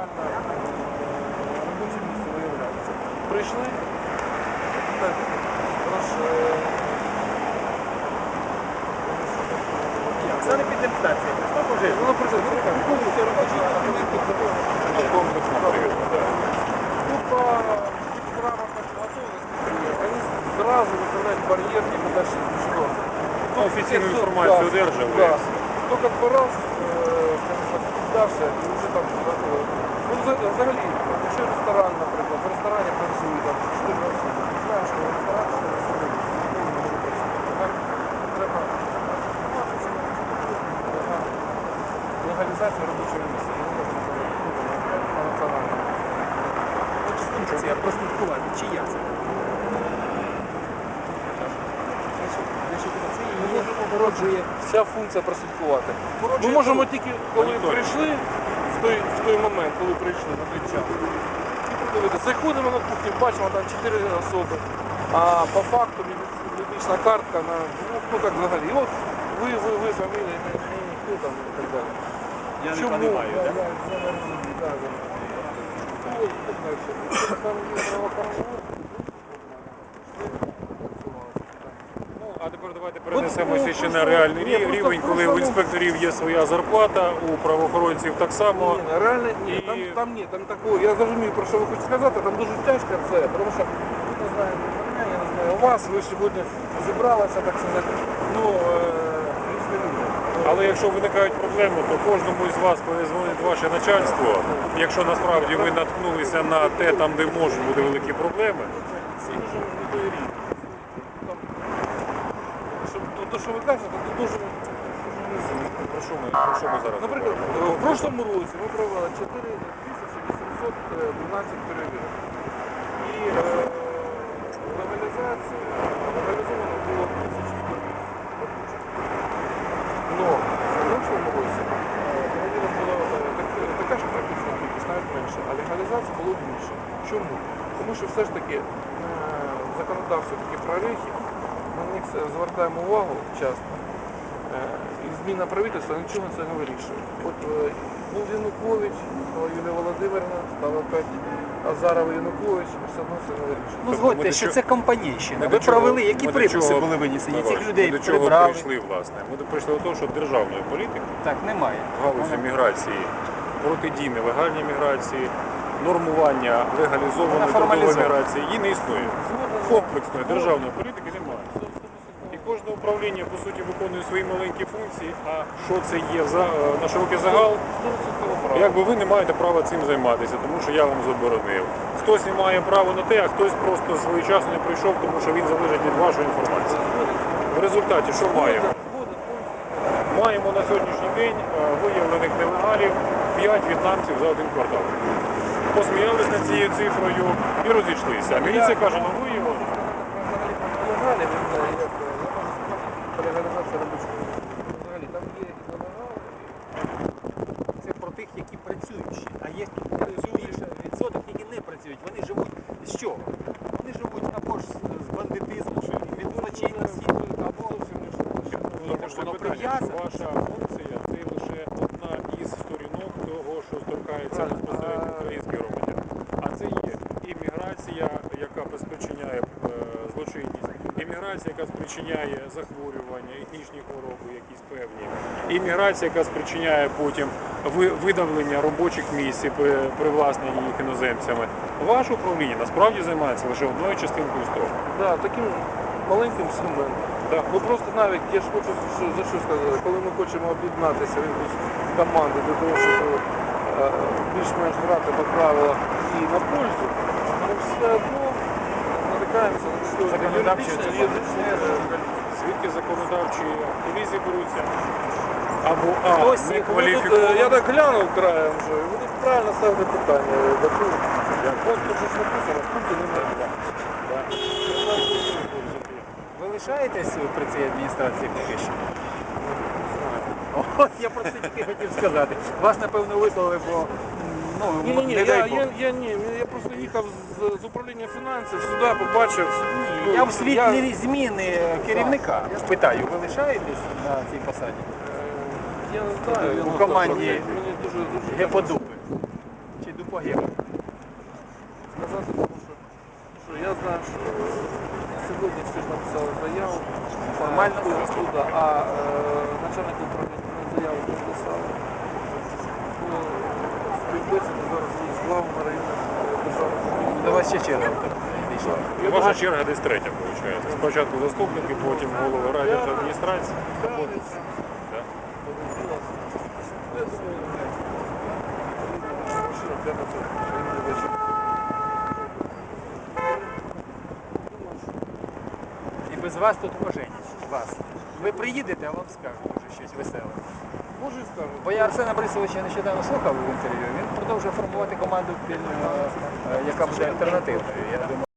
реально е, робоче місце виявляється. Прийшли, так, тож, е, Це не підемстація, прийшла пожежа. Воно прийшло, ну, так, повністю робоче, а ми тут такое. Комплексно привезли. Группа грамотных готовностей, они сразу выставляют барьер и дальше ничего. Ну, офіційну Всё, інформацію да, одержали. Да. Только два раз, дальше, і вже там. Ну, взагалі, якщо ресторан, наприклад, в ресторані працює там 4 особи, знаємо, що в ресторані 4 особи не може працювати. Так, треба легалізацію робочого місця. Ну. От функція прослідкувати, чия це? Це її породжує. Вся функція прослідкувати. Ми можемо тільки, коли прийшли, в той, в той момент, коли прийшли на той час, і подивитися. Заходимо на кухню, бачимо там 4 особи, а по факту медична картка на двох, ну так взагалі. І от ви, ви, ви, фамілія, ім'я, ім'я, хто там і так далі. Я не Чому? розумію, так? я не розумію, да. Ну, так далі. Якщо Там є правоохоронні органи, Ну, а тепер давайте перенесемося ще на реальний рівень, коли у ну- інспекторів є своя зарплата, у правоохоронців так само. Ні, реально ні, І- там, там ні, там такого. Я зрозумію, про що ви хочете сказати, там дуже тяжко це, тому що ви не знаю, мене, я не знаю, у вас, ви сьогодні зібралися, так сказати, ну, е, різні люди. Але якщо виникають проблеми, то кожному із вас перезвонить ваше начальство. Якщо насправді ви наткнулися на те, там де можуть бути великі проблеми, не той рік. Там, то, що ви кажете, то дуже, про що ми, про що ми зараз? Наприклад, в прошлому році ми провели 4812 перевірок. І е, легалізація легалізовано було 1000 рабочих. Но в прошлому році е, перевірок було е, так- така ж практична кількість, навіть менше, а легалізації було більше. Чому? Тому що все ж таки е, в законодавстві такі прорехи, на них звертаємо увагу часто. Е, І зміна правительства нічого це не вирішує. От е, був Янукович, стала Юлія Володимирівна, стала опять Азаров Янукович, все одно це не вирішує. Ну Тобто згодьте, що це компанійщина. Ви провели, які приписи були винесені? Цих людей ми до чого прибрали. прийшли, власне. Ми до- прийшли до того, що державної політики Так, немає. в галузі Вона- міграції, протидії нелегальній міграції, нормування легалізованої трудової формалізована. міграції, її не існує. Комплексної державної політики кожне управління по суті виконує свої маленькі функції. А що це є за на широкий загал? Якби ви не маєте права цим займатися, тому що я вам заборонив. Хтось не має права на те, а хтось просто своєчасно не прийшов, тому що він залежить від вашої інформації. В результаті що маємо? Маємо на сьогоднішній день е, виявлених нелегалів 5 в'єтнамців за один квартал. Посміялись над цією цифрою і розійшлися. А міліція каже, ну виявили. Взагалі, він знає, як, я можу сказати, про легалізацію робочого місця. Взагалі, там є і нелегали, Це про тих, які працюють. А є більше відсоток, які не працюють. Вони живуть з чого? Вони живуть або ж з бандитизму, від злочинності, або воно прив'язане. ваша функція це лише одна із сторінок того, що торкається безпосередньо українських громадян. А це є імміграція, яка спричиняє е, злочинність, імміграція, яка спричиняє захворювання, етнічні хвороби, якісь певні, імміграція, яка спричиняє потім видавлення робочих місць, привласнення їх іноземцями. Ваше управління насправді займається лише одною частинкою того. да, таким маленьким сегментом. Да. Ну просто навіть я ж хочу за що сказати, коли ми хочемо об'єднатися в якусь команду для того, щоб е, більш-менш грати по правилах і на пользу, ми все одно натикаємося Законодавчі е, Звідки законодавчі колізії беруться? Або А, Хтось не е, кваліфіковані. я так глянув краєм вже, і тут правильно ставите питання. От тут ж написано, в пункті немає. Ви лишаєтесь при цій адміністрації поки що? От я про це тільки хотів сказати. Вас, напевно, виклали, бо ну, Ні, ні, ні, не я, дай Бог. я, я, ні, я просто їхав з, з управління фінансів сюди, побачив. ну, Я в світлі зміни керівника питаю, ви лишаєтесь на цій посаді? е, Я не знаю. я У не команді знаю, Мені дуже, дуже Геподупи. Чи погибли? Сказати, тому що, що я знаю, що сьогодні всі ж написали заяву. Формально? Е, туди, а е, начальник управління на заяву не. Ну, співбесіди зараз з районних державних До вас ще черга дійшла. Ваша черга десь третя, виходить. Спочатку заступники, потім голови райдержадміністрації, а потім. Да? Я думаю, машина прямо тут. І без вас тут поженять. Вас. Ви приїдете, а вам скажуть може щось веселе. Може і скажуть. Бо я Арсена Борисовича нещодавно слухав в інтерв'ю. Він продовжує формувати команду, е, е, яка буде альтернативною.